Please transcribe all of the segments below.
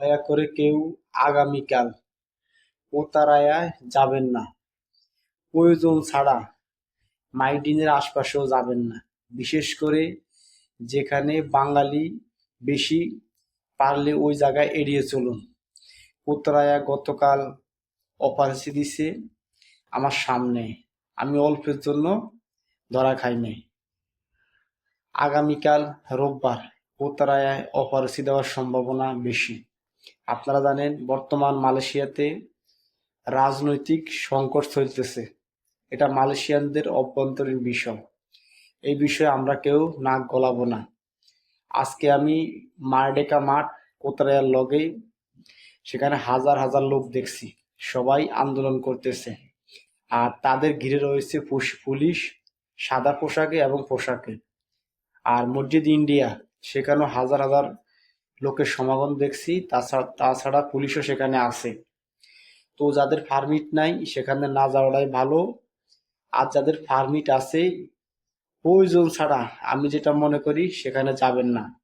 দয়া করে কেউ আগামীকাল পোতারায়ায় যাবেন না। প্রয়োজন ছাড়া মাইডিনের আশপাশেও যাবেন না। বিশেষ করে যেখানে বাঙালি বেশি পারলে ওই জায়গায় এড়িয়ে চলুন। পোতারায়া গতকাল অপারেশন দিছে আমার সামনে। আমি অল্পের জন্য ধরা খাই নাই। আগামীকাল রোববার পোতারায় অপারেশন দেওয়ার সম্ভাবনা বেশি। আপনারা জানেন বর্তমান মালয়েশিয়াতে রাজনৈতিক সংকট চলতেছে। এটা মালয়েশিয়ানদের অভ্যন্তরীণ বিষয়। এই বিষয়ে আমরা কেউ নাক গলাবো না। আজকে আমি মারডেকা মাঠ কোতরায়ার লগে সেখানে হাজার হাজার লোক দেখছি। সবাই আন্দোলন করতেছে। আর তাদের ঘিরে রয়েছে পুলিশ, সাদা পোশাকে এবং পোশাকে। আর মসজিদ ইন্ডিয়া, সেখানেও হাজার হাজার লোকের সমাগম দেখছি, তাছাড়া তাছাড়া পুলিশও সেখানে আছে। তো যাদের পারমিট নাই, সেখানে না যাওয়াটাই ভালো। আর যাদের পারমিট আছে, প্রয়োজন ছাড়া আমি যেটা মনে করি, সেখানে যাবেন না।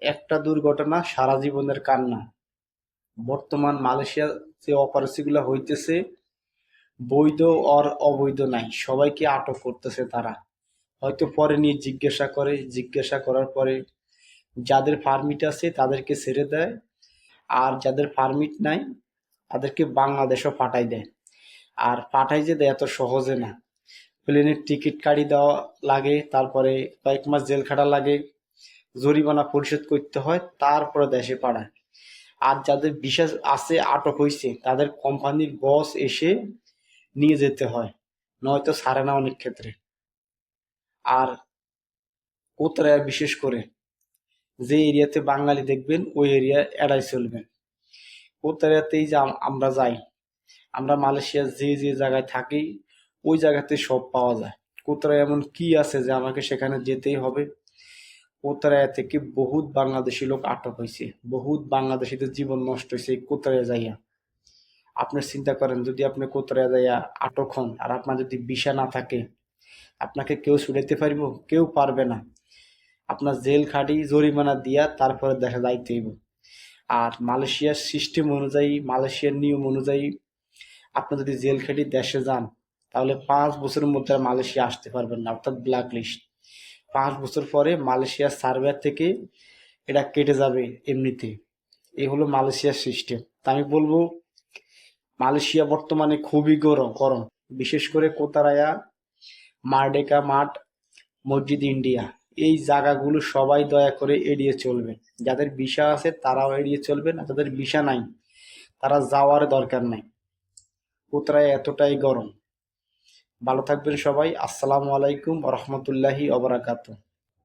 একটা দুর্ঘটনা সারা জীবনের কান্না। বর্তমান মালয়েশিয়া যে অপারেশনগুলো হইতেছে, বৈধ আর অবৈধ নাই। সবাইকে আটক করতেছে তারা। হয়তো পরে নিয়ে জিজ্ঞাসা করে, জিজ্ঞাসা করার পরে যাদের পারমিট আছে তাদেরকে ছেড়ে দেয়। আর যাদের পারমিট নাই, তাদেরকে বাংলাদেশও পাঠাই দেয়। আর পাঠাই যে দেয় এত সহজে না। প্লেনের টিকিট কাটি দেওয়া লাগে, তারপরে কয়েক মাস জেল খাটা লাগে, জরিমানা পরিশোধ করতে হয়, তারপরে দেশে পাঠায়। আর যাদের বিশেষ আছে, আটক হয়েছে তাদের কোম্পানির বস এসে নিয়ে যেতে হয়। নয়তো ছাড়ে না অনেক ক্ষেত্রে। আর কোথায় বিশেষ করে? যে এরিয়াতে বাঙালি দেখবেন, ওই এরিয়া এড়াই চলবেন। কোতরাতেই যে আম- আমরা যাই, আমরা মালয়েশিয়ার যে যে জায়গায় থাকি, ওই জায়গাতে সব পাওয়া যায়। কোতরায় এমন কি আছে যে আমাকে সেখানে যেতেই হবে? কোতরায়া থেকে বহুত বাংলাদেশি লোক আটক হয়েছে বহুত বাংলাদেশিদের জীবন নষ্ট হয়েছে কোতরায়া যাইয়া। আপনার চিন্তা করেন, যদি আপনি কোতরায়া যাইয়া আটক হন আর আপনার যদি ভিসা না থাকে, আপনাকে কেউ ছুটাইতে পারব? কেউ পারবে না। আপনার জেল খাটি, জরিমানা দিয়া তারপরে দেখা যাইতে হইব আর মালয়েশিয়ার সিস্টেম অনুযায়ী, মালয়েশিয়ার নিয়ম অনুযায়ী আপনি যদি জেল খাটি দেশে যান, তাহলে পাঁচ বছরের মধ্যে মালয়েশিয়া আসতে পারবেন না, অর্থাৎ ব্ল্যাক লিস্ট পাঁচ বছর পরে মালয়েশিয়ার সার্ভার থেকে এটা কেটে যাবে এমনিতে। এই হলো মালয়েশিয়ার সিস্টেম তা আমি বলব, মালয়েশিয়া বর্তমানে খুবই গরম গরম। বিশেষ করে কোতারায়া, মারডেকা মাঠ, মসজিদ ইন্ডিয়া। এই জায়গাগুলো সবাই দয়া করে এড়িয়ে চলবেন। যাদের বিষা আছে তারাও এড়িয়ে চলবেন, আর যাদের বিষা নাই, তারা যাওয়ার দরকার নাই। কোতরায় এতটাই গরম। ভালো থাকবেন সবাই। আসসালামু আলাইকুম রহমতুল্লাহি অবরাকাতু